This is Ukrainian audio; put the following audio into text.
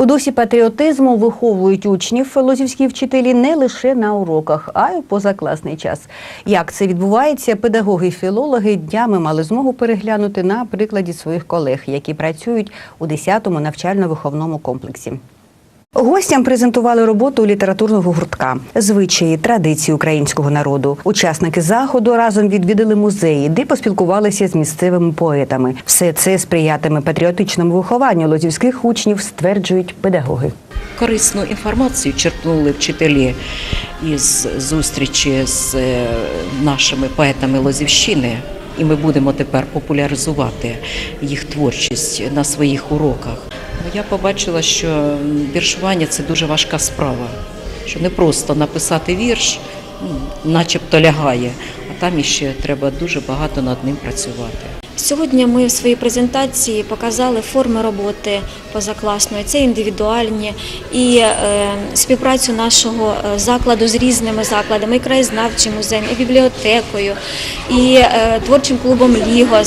У дусі патріотизму виховують учнів лозівські вчителі не лише на уроках, а й у позакласний час. Як це відбувається, педагоги і філологи днями мали змогу переглянути на прикладі своїх колег, які працюють у 10-му навчально-виховному комплексі. Гостям презентували роботу літературного гуртка, звичаї, традиції українського народу. Учасники заходу разом відвідали музеї, де поспілкувалися з місцевими поетами. Все це сприятиме патріотичному вихованню лозівських учнів, стверджують педагоги. корисну інформацію черпнули вчителі із зустрічі з е, нашими поетами Лозівщини. І ми будемо тепер популяризувати їх творчість на своїх уроках. Ну, Я побачила, що віршування це дуже важка справа, що не просто написати вірш, ну, начебто лягає, а там іще треба дуже багато над ним працювати. Сьогодні ми в своїй презентації показали форми роботи позакласної, це індивідуальні і е, співпрацю нашого е, закладу з різними закладами, і краєзнавчим музеєм, і бібліотекою, і е, творчим клубом Лігос.